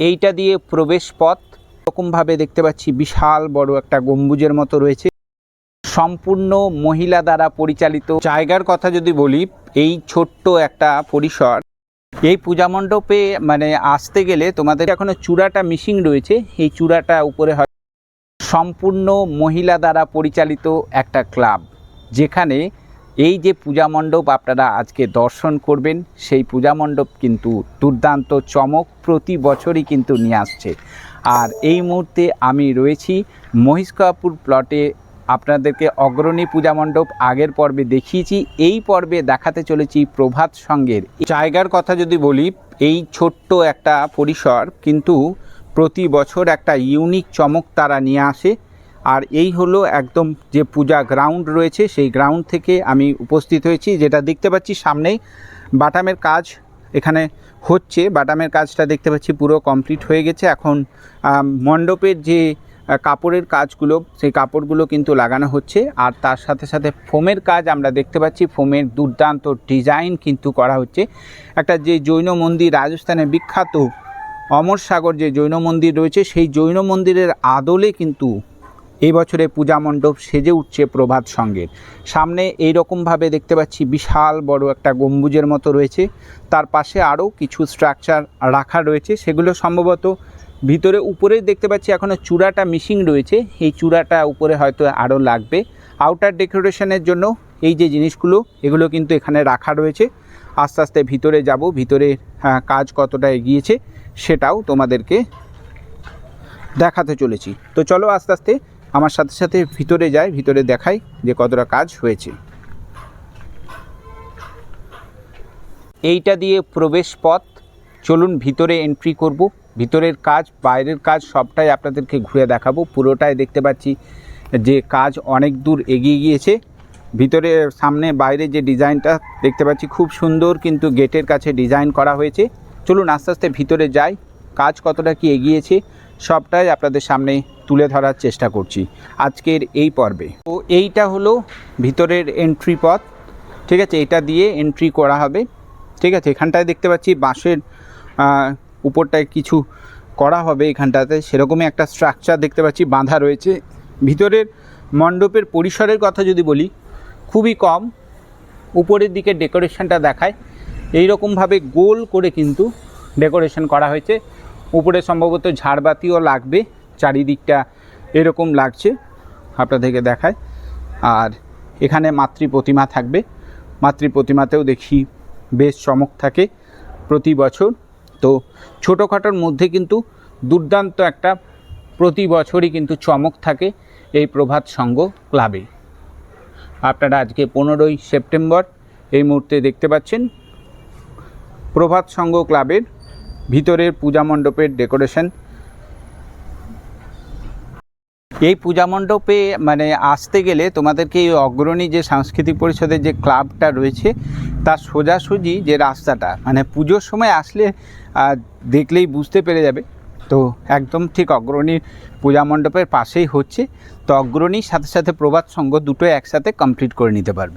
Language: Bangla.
এইটা দিয়ে প্রবেশ পথ এরকমভাবে দেখতে পাচ্ছি বিশাল বড় একটা গম্বুজের মতো রয়েছে। সম্পূর্ণ মহিলা দ্বারা পরিচালিত। জায়গার কথা যদি বলি, এই ছোট্ট একটা পরিসর। এই পূজা মণ্ডপে মানে আসতে গেলে তোমাদের এখনও চূড়াটা মিসিং রয়েছে। এই চূড়াটা উপরে হয়। সম্পূর্ণ মহিলা দ্বারা পরিচালিত একটা ক্লাব। যেখানে এই যে পূজা মণ্ডপ আপনারা আজকে দর্শন করবেন, সেই পূজা মণ্ডপ কিন্তু দুর্দান্ত চমক প্রতি বছরই কিন্তু নিয়ে আসছে। আর এই মুহূর্তে আমি রয়েছি মহিষকাপুর প্লটে। আপনাদেরকে অগ্রণী পূজা মণ্ডপ আগের পর্বে দেখিয়েছি, এই পর্বে দেখাতে চলেছি প্রভাত সঙ্গের। জায়গার কথা যদি বলি, এই ছোট্ট একটা পরিসর কিন্তু প্রতি বছর একটা ইউনিক চমক তারা নিয়ে আসে। আর এই হলো একদম যে পূজা গ্রাউন্ড রয়েছে, সেই গ্রাউন্ড থেকে আমি উপস্থিত হয়েছি, যেটা দেখতে পাচ্ছি সামনেই বাটামের কাজ এখানে হচ্ছে। বাটামের কাজটা দেখতে পাচ্ছি পুরো কমপ্লিট হয়ে গেছে। এখন মণ্ডপের যে কাপড়ের কাজগুলো, সেই কাপড়গুলো কিন্তু লাগানো হচ্ছে। আর তার সাথে সাথে ফোমের কাজ আমরা দেখতে পাচ্ছি। ফোমের দুর্দান্ত ডিজাইন কিন্তু করা হচ্ছে। একটা যে জৈন মন্দির রাজস্থানে বিখ্যাত অমর সাগর যে জৈন মন্দির রয়েছে, সেই জৈন মন্দিরের আদলে কিন্তু এই বছরে পূজা মণ্ডপ সেজে উঠছে প্রভাত সঙ্গের। সামনে এই রকমভাবে দেখতে পাচ্ছি বিশাল বড় একটা গম্বুজের মতো রয়েছে। তার পাশে আরও কিছু স্ট্রাকচার রাখা রয়েছে। সেগুলো সম্ভবত ভিতরে উপরে দেখতে পাচ্ছি এখনও চূড়াটা মিসিং রয়েছে। এই চূড়াটা উপরে হয়তো আরও লাগবে। আউটার ডেকোরেশনের জন্য এই যে জিনিসগুলো, এগুলো কিন্তু এখানে রাখা রয়েছে। আস্তে আস্তে ভিতরে যাব, ভিতরে কাজ কতটা এগিয়েছে সেটাও তোমাদেরকে দেখাতে চলেছি। তো চলো আস্তে আস্তে আমার সাথে সাথে ভিতরে যায়, ভিতরে দেখাই যে কতটা কাজ হয়েছে। এইটা দিয়ে প্রবেশ পথ। চলুন ভিতরে এন্ট্রি করব। ভিতরের কাজ, বাইরের কাজ সবটাই আপনাদেরকে ঘুরে দেখাবো। পুরোটাই দেখতে পাচ্ছি যে কাজ অনেক দূর এগিয়ে গিয়েছে। ভিতরে, সামনে, বাইরে যে ডিজাইনটা দেখতে পাচ্ছি খুব সুন্দর কিন্তু গেটের কাছে ডিজাইন করা হয়েছে। চলুন আস্তে আস্তে ভিতরে যাই। কাজ কতটা কি এগিয়েছে সবটাই আপনাদের সামনে তুলে ধরার চেষ্টা করছি আজকের এই পর্বে। তো এইটা হলো ভিতরের এন্ট্রি পথ, ঠিক আছে? এটা দিয়ে এন্ট্রি করা হবে, ঠিক আছে? এখানটায় দেখতে পাচ্ছি বাঁশের উপরটায় কিছু করা হবে এখানটাতে। সেরকমই একটা স্ট্রাকচার দেখতে পাচ্ছি, বাঁধা রয়েছে। ভিতরের মণ্ডপের পরিসরের কথা যদি বলি, খুবই কম। উপরের দিকে ডেকোরেশনটা দেখায়। এই রকমভাবে গোল করে কিন্তু ডেকোরেশন করা হয়েছে। উপরে সম্ভবত ঝাড়বাতিও লাগবে, চারিদিকটা এরকম লাগছে, আপনাদেরকে দেখায় আর এখানে মাতৃ প্রতিমা থাকবে। মাতৃ প্রতিমাতেও দেখি বেশ চমক থাকে প্রতি বছর। তো ছোটোখাটোর মধ্যে কিন্তু দুর্দান্ত একটা প্রতি বছরই কিন্তু চমক থাকে এই প্রভাত সংঘ ক্লাবে। আপনারা আজকে পনেরোই সেপ্টেম্বর এই মুহূর্তে দেখতে পাচ্ছেন প্রভাত সংঘ ক্লাবের ভিতরের পূজা মণ্ডপের ডেকোরেশন। এই পূজা মণ্ডপে মানে আসতে গেলে তোমাদেরকে এই অগ্রণী যে সাংস্কৃতিক পরিষদের যে ক্লাবটা রয়েছে, তার সোজাসুজি যে রাস্তাটা মানে পুজোর সময় আসলে দেখলেই বুঝতে পেরে যাবে। তো একদম ঠিক অগ্রণীর পূজা মণ্ডপের পাশেই হচ্ছে। তো অগ্রণীর সাথে সাথে প্রভাত সংঘ দুটো একসাথে কমপ্লিট করে নিতে পারবে।